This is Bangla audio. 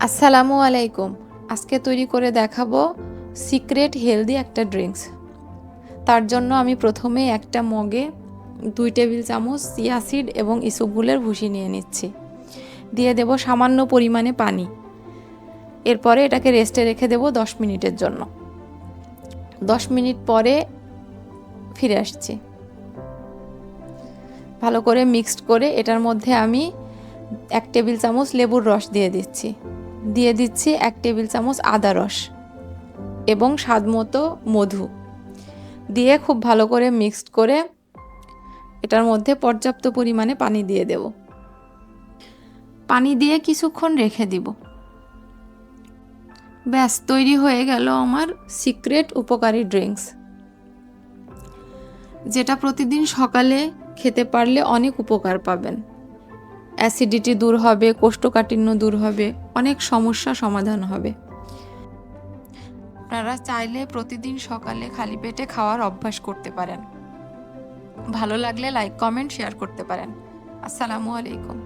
আসসালামু আলাইকুম। আজকে তৈরি করে দেখাবো সিক্রেট হেলদি একটা ড্রিঙ্কস। তার জন্য আমি প্রথমে একটা মগে দুই টেবিল চামচ সিয়াসিড এবং ইসবগুলের ভুসি নিয়ে নিচ্ছি। দিয়ে দেব সামান্য পরিমাণে পানি। এরপরে এটাকে রেস্টে রেখে দেব দশ মিনিটের জন্য। দশ মিনিট পরে ফিরে আসছি। ভালো করে মিক্সড করে এটার মধ্যে আমি এক টেবিল চামচ লেবুর রস দিয়ে দিচ্ছি। দিয়ে দিচ্ছি এক টেবিল চামচ আদা রস এবং স্বাদ মতো মধু। দিয়ে খুব ভালো করে মিক্সড করে এটার মধ্যে পর্যাপ্ত পরিমাণে পানি দিয়ে দেব। পানি দিয়ে কিছুক্ষণ রেখে দিব। ব্যাস, তৈরি হয়ে গেল আমার সিক্রেট উপকারী ড্রিঙ্কস। যেটা প্রতিদিন সকালে খেতে পারলে অনেক উপকার পাবেন। অ্যাসিডিটি দূর হবে, কোষ্ঠকাঠিন্য দূর হবে, অনেক সমস্যা সমাধান হবে। আপনারা চাইলে প্রতিদিন সকালে খালি পেটে খাওয়ার অভ্যাস করতে পারেন। ভালো লাগলে লাইক কমেন্ট শেয়ার করতে পারেন। আসসালামু আলাইকুম।